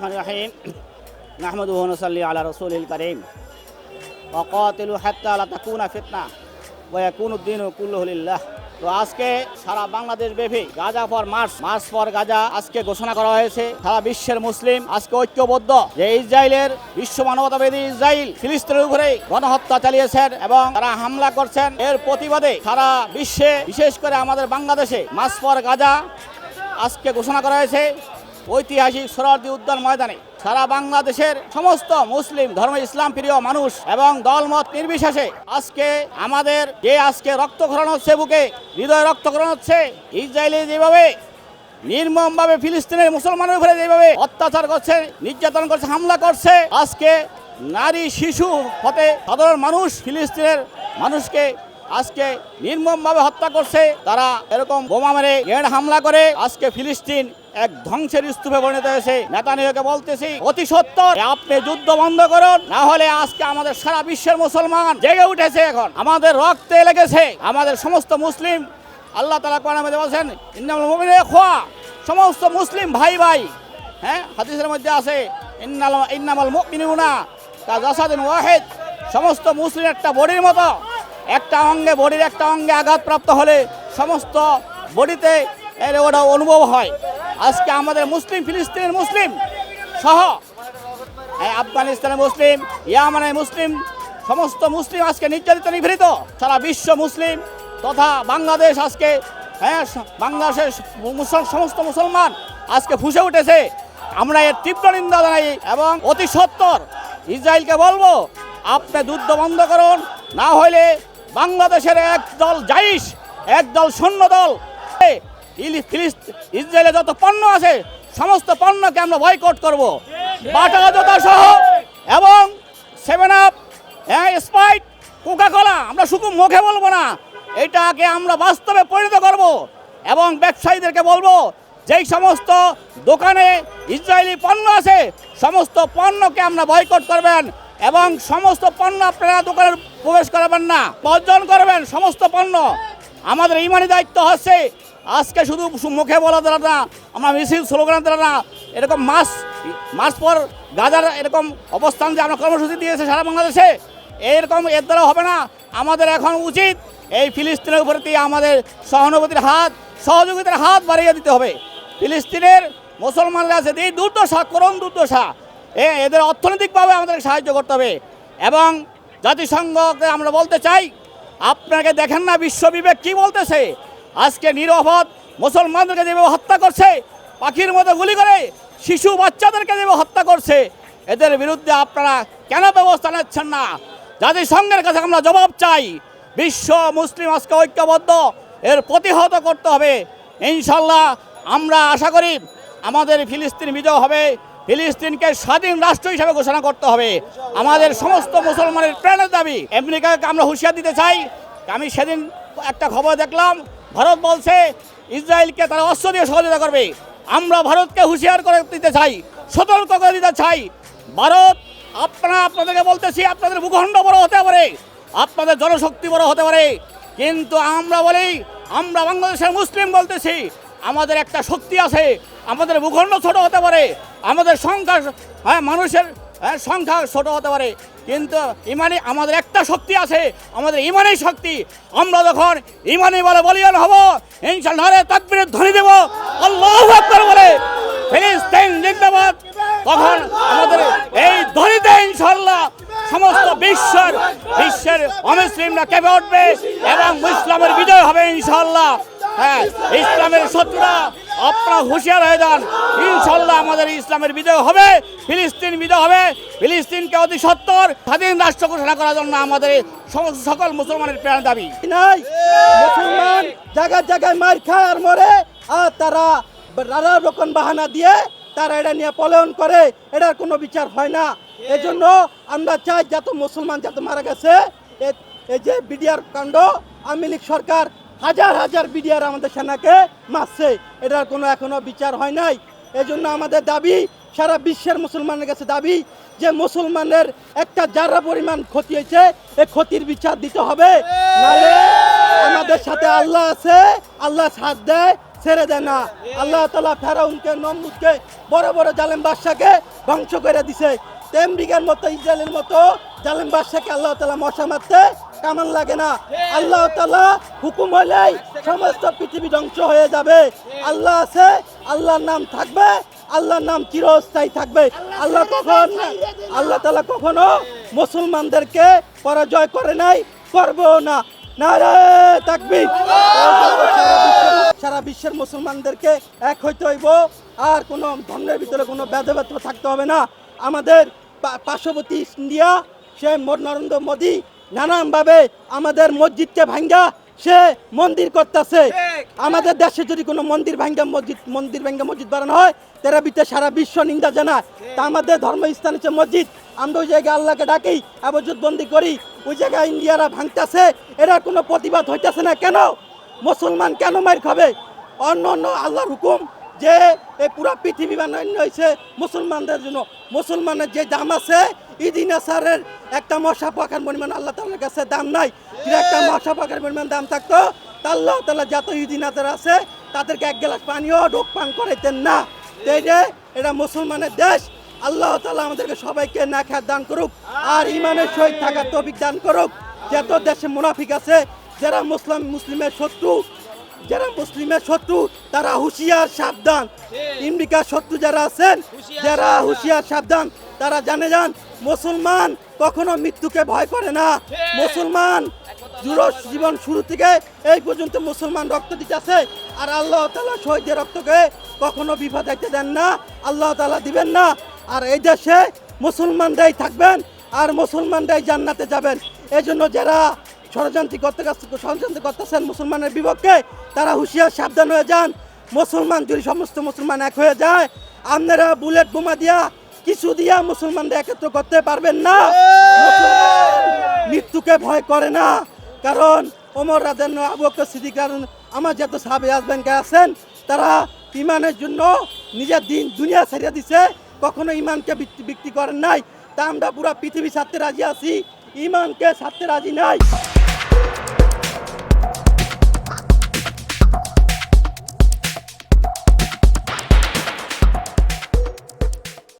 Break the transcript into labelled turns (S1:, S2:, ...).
S1: রহমান রাহিম নাহমদ ওহনসল্লি আল্লাহ রসুল করিম অকাতিল হাত্তা আল্লাহ তাকুনা ফিতনা ওয়াকুন উদ্দিন কুল্লাহ তো আজকে সারা বাংলাদেশ ব্যাপী Gaza for march march for Gaza আজকে ঘোষণা করা হয়েছে। সারা বিশ্বের মুসলিম আজকে ঐক্যবদ্ধ। যে ইসরায়েলের বিশ্ব মানবতাবাদী ইসরায়েল ফিলিস্তিনের উপরে গণহত্যা চালিয়েছেন এবং তারা হামলা করছেন, এর প্রতিবাদে সারা বিশ্বে, বিশেষ করে আমাদের বাংলাদেশে মার্চ ফর গাজা আজকে ঘোষণা করা হয়েছে। ঐতিহাসিক সরারদি উদ্যান ময়দানে সারা বাংলাদেশের সমস্ত মুসলিম ধর্ম ইসলাম প্রিয় মানুষ এবং দলমত নির্বিশেষে আজকে আমাদের যে আজকে রক্তক্ষরণ হচ্ছে বুকে, হৃদয় রক্তক্ষরণ হচ্ছে, ইসরায়েলে যেভাবে নির্মমভাবে ফিলিস্তিনের মুসলমানের উপরে যেভাবে অত্যাচার করছে, নির্যাতন করছে, হামলা করছে, আজকে নারী, শিশু, হতে সাধারণ মানুষ ফিলিস্তিনের মানুষকে আজকে নির্মমভাবে হত্যা করছে, তারা এরকম বোমা মেরে গ্রেনেড হামলা করে, আজকে ফিলিস্তিন এক ধ্বংসের স্তূপে পরিণত হয়েছে। নেতানিয়াকে বলতেছি, অতি সত্তর আপনি যুদ্ধ বন্ধ করুন, না হলে আজকে আমাদের সারা বিশ্বের মুসলমান জেগে উঠেছে এখন। আমাদের রক্তে লেগেছে, আমাদের সমস্ত মুসলিম, আল্লাহ তালা কোরআনের মধ্যে বলছেন ইন্নামুল মুমিনিনা খোয়া সমস্ত মুসলিম ভাই ভাই হ্যাঁ হাদিসের মধ্যে আছে, ইন্নাল, ইন্নামাল মুমিনুনা কাজাসাদিন ওয়াহিদ, সমস্ত মুসলিম একটা বডির মতো। একটা অঙ্গে বডির একটা অঙ্গে আঘাতপ্রাপ্ত হলে সমস্ত বডিতে এর ওটা অনুভব হয়। আজকে আমাদের মুসলিম, ফিলিস্তিনের মুসলিম সহ আফগানিস্তানের মুসলিম, ইয়ামানের মুসলিম, সমস্ত মুসলিম আজকে নির্যাতিত নিভৃত সারা বিশ্ব মুসলিম তথা বাংলাদেশ আজকে হ্যাঁ বাংলাদেশের সমস্ত মুসলমান আজকে ফুসে উঠেছে। আমরা এর তীব্র নিন্দা জানাই এবং অতি সত্তর। ইসরায়েলকে বলব, আপনি যুদ্ধ বন্ধ করুন, না হইলে বাংলাদেশের এক দল জাইশ, এক দল ইসরায়েলে যত পণ্য আছে, সমস্ত পণ্যকে আমরা বয়কট করব। বাটা জোতা সহ, এবং Seven Up Sprite Coca Cola আমরা শুধু মুখে বলব না, এটাকে আমরা বাস্তবে পরিণত করব। এবং ব্যবসায়ীদেরকে বলব, যেই সমস্ত দোকানে ইসরায়েলি পণ্য আছে, সমস্ত পণ্যকে আমরা বয়কট করবেন, এবং সমস্ত পণ্য আপনারা দোকানে প্রবেশ করাবেন না, বর্জন করবেন সমস্ত পণ্য। আমাদের ইমানি দায়িত্ব হচ্ছে, আজকে শুধু মুখে বলা দ্বারা না, আমরা মিছিল স্লোগান দ্বারা না। এরকম মাস মাস পর গাজার এরকম অবস্থান যে আমরা কর্মসূচি দিয়েছে সারা বাংলাদেশে, এরকম এর দ্বারা হবে না। আমাদের এখন উচিত এই ফিলিস্তিনের উপরে আমাদের সহানুভূতির হাত, সহযোগিতার হাত বাড়িয়ে দিতে হবে। ফিলিস্তিনের মুসলমানরা এই দুর্দশা, করুণ দুর্দশা এদের অর্থনৈতিকভাবে আমাদের সাহায্য করতে হবে। এবং জাতিসংঘকে আমরা বলতে চাই, আপনাকে দেখেন না বিশ্ব বিবেক কী বলতেছে? আজকে নিরপদ মুসলমানদেরকে যেভাবে হত্যা করছে, পাখির মতো গুলি করে শিশু বাচ্চাদেরকে যেভাবে হত্যা করছে, এদের বিরুদ্ধে আপনারা কেন ব্যবস্থা নিচ্ছেন না? জাতিসংঘের কাছে আমরা জবাব চাই, বিশ্ব মুসলিম আজকে ঐক্যবদ্ধ, এর প্রতিহত করতে হবে। ইনশাল্লাহ আমরা আশা করি আমাদের ফিলিস্তিন বিজয় হবে। ফিলিস্তিনকে স্বাধীন রাষ্ট্র হিসাবে ঘোষণা করতে হবে। আমাদের সমস্ত মুসলমানের প্রাণের দাবি। আমেরিকাকে আমরা হুঁশিয়ার দিতে চাই। আমি সেদিন একটা খবর দেখলাম, ভারত বলছে, ইসরায়েলকে তারা অস্ত্র দিয়ে সহযোগিতা করবে। আমরা ভারতকে হুঁশিয়ার করে দিতে চাই, সতর্ক করে দিতে চাই। ভারত, আপনারা আপনাদেরকে বলতেছি, আপনাদের ভূখণ্ড বড় হতে পারে, আপনাদের জনশক্তি বড় হতে পারে। কিন্তু আমরা বলি, আমরা বাংলাদেশের মুসলিম বলতেছি, আমাদের একটা শক্তি আছে আমাদের ভূখণ্ড ছোট হতে পারে আমাদের সংখ্যা হ্যাঁ মানুষের হ্যাঁ, সংখ্যা ছোট হতে পারে। কিন্তু ইমানে আমাদের একটা শক্তি আছে আমাদের ইমানেই শক্তি। আমরা যখন ইমানি বলে বলিয়ান হব ইনশাল্লাহ তাকবীরের ধ্বনি দেব আল্লাহ আকবার বলে। ফিলিস্তিন জিন্দাবাদ। তখন আমাদের এই ধ্বনিতে ইনশাল্লাহ সমস্ত বিশ্বের বিশ্বের অমুসলিমরা কেঁপে উঠবে এবং ইসলামের বিজয় হবে ইনশাল্লাহ হ্যাঁ ইসলামের শত্রুরা আপনারা হুঁশিয়ার হয়ে যান। ইনশাল্লাহ আমাদের ইসলামের বিজয় হবে, ফিলিস্তিন বিজয় হবে, ফিলিস্তিনকে অতি সত্তর স্বাধীন রাষ্ট্র ঘোষণা করার জন্য আমাদের সকল মুসলমানের প্রাণ দাবি।
S2: নাই। মুসলমান জায়গায় জায়গায় মার খায় আর মরে, আর তারা নানা রকম বাহানা দিয়ে তারা এটা নিয়ে পলায়ন করে, এটার কোনো বিচার হয় না। এজন্য আমরা চাই যত মুসলমান যত মারা গেছে এই যে বিডিআর কাণ্ড, আওয়ামী লীগ সরকার হাজার হাজার বিডিআর আমাদের সেনাকে মারছে। এটার কোনো এখনও বিচার হয় নাই। এজন্য আমাদের দাবি, সারা বিশ্বের মুসলমানের কাছে দাবি যে মুসলমানের একটা যারা পরিমাণ ক্ষতি হয়েছে এই ক্ষতির বিচার দিতে হবে। আমাদের সাথে আল্লাহ আছে, আল্লাহ সাথ দেয়, ছেড়ে দেয় না। আল্লাহ তালা ফেরাউনকে নমরুদকে বড় বড় জালেম বাদশাকে ধ্বংস করে দিছে। আমেরিকার মতো, ইসরায়েলের মতো জালেম বাদশাকে আল্লাহ তালা মশা মারতে কামান লাগে না। আল্লাহ তালা হুকুম হলেই সমস্ত পৃথিবী ধ্বংস হয়ে যাবে। আল্লাহ আছে, আল্লাহর নাম থাকবে, আল্লাহর নাম চিরস্থায়ী থাকবে। আল্লাহ কখন, আল্লাহ তালা কখনো মুসলমানদেরকে পরাজয় করে নাই, করবেও না। সারা বিশ্বের মুসলমানদেরকে এক হইতে হইব। আর কোনো ধর্মের ভিতরে কোনো ভেদাভেদ থাকতে হবে না। আমাদের পার্শ্ববর্তী ইন্ডিয়া, সে নরেন্দ্র মোদী নানানভাবে আমাদের মসজিদকে ভাঙ্গা সে মন্দির করতেছে। আমাদের দেশে যদি কোনো মন্দির ভাঙ্গা মসজিদ মন্দির ভাঙ্গা মসজিদ বানানো হয় তারা বিতে সারা বিশ্ব নিন্দা জানায়। তা আমাদের ধর্মস্থান হচ্ছে মসজিদ। আমরা ওই জায়গায় আল্লাহকে ডাকি আবজুদ বন্দি করি। ওই জায়গায় ইন্ডিয়ারা ভাঙতেছে এরা কোনো প্রতিবাদ হইতেছে না। কেন? মুসলমান কেন মার খাবে? অন্য অন্য আল্লাহর হুকুম যে এই পুরো পৃথিবী বানানো হয়েছে মুসলমানদের জন্য। মুসলমানের যে দাম আছে, ইদিন আসারের একটা মশা পাখার পরিমাণ আল্লাহ তালার কাছে দাম নাই। একটা মশা পাখার পরিমাণ দাম থাকতো আল্লাহ তালা যত ইদিন আসার আছে, তাদেরকে এক গ্লাস পানিও ঢোক পান করাইতেন না। এই যে, এটা মুসলমানের দেশ, আল্লাহ তালা আমাদেরকে সবাইকে না খায় দান করুক, আর ইমানের সহিত থাকার তৌফিক দান করুক। যত দেশে মুনাফিক আছে, যারা মুসলিম, মুসলিমের শত্রু যারা মুসলিমের শত্রু তারা হুঁশিয়ার সাবধান। আমেরিকার শত্রু যারা আছেন যারা হুঁশিয়ার সাবধান তারা জানে যান মুসলমান কখনো মৃত্যুকে ভয় করে না। মুসলমান জীবন শুরু থেকে এই পর্যন্ত মুসলমান রক্ত দিতেছে আর আল্লাহ তালা শহীদের রক্তকে কখনো বিপদ দিতে দেন না আল্লাহ তালা দিবেন না। আর এই দেশে মুসলমানরাই থাকবেন আর মুসলমানরাই জান্নাতে যাবেন। এই জন্য যারা ষড়যন্ত্র করতে ষড়যন্ত্র করতেছেন মুসলমানের বিপক্ষে তারা হুঁশিয়ার, সাবধান হয়ে যান। মুসলমান যদি সমস্ত মুসলমান এক হয়ে যায়, আপনারা বুলেট বোমা দিয়া, কিছু দিয়া মুসলমানদের একত্র করতে পারবেন না। মৃত্যুকে ভয় করে না। কারণ ওমর রাজেন আবু সিদ্দিক কারণ আমার যত সাহাবে আসবেনকে আছেন, তারা ইমানের জন্য নিজের দিন দুনিয়া ছাড়িয়ে দিছে। কখনো ইমানকে বিক্রি করেন নাই। তা আমরা পুরো পৃথিবী ছাড়তে রাজি আছি। ইমানকে ছাড়তে রাজি নাই।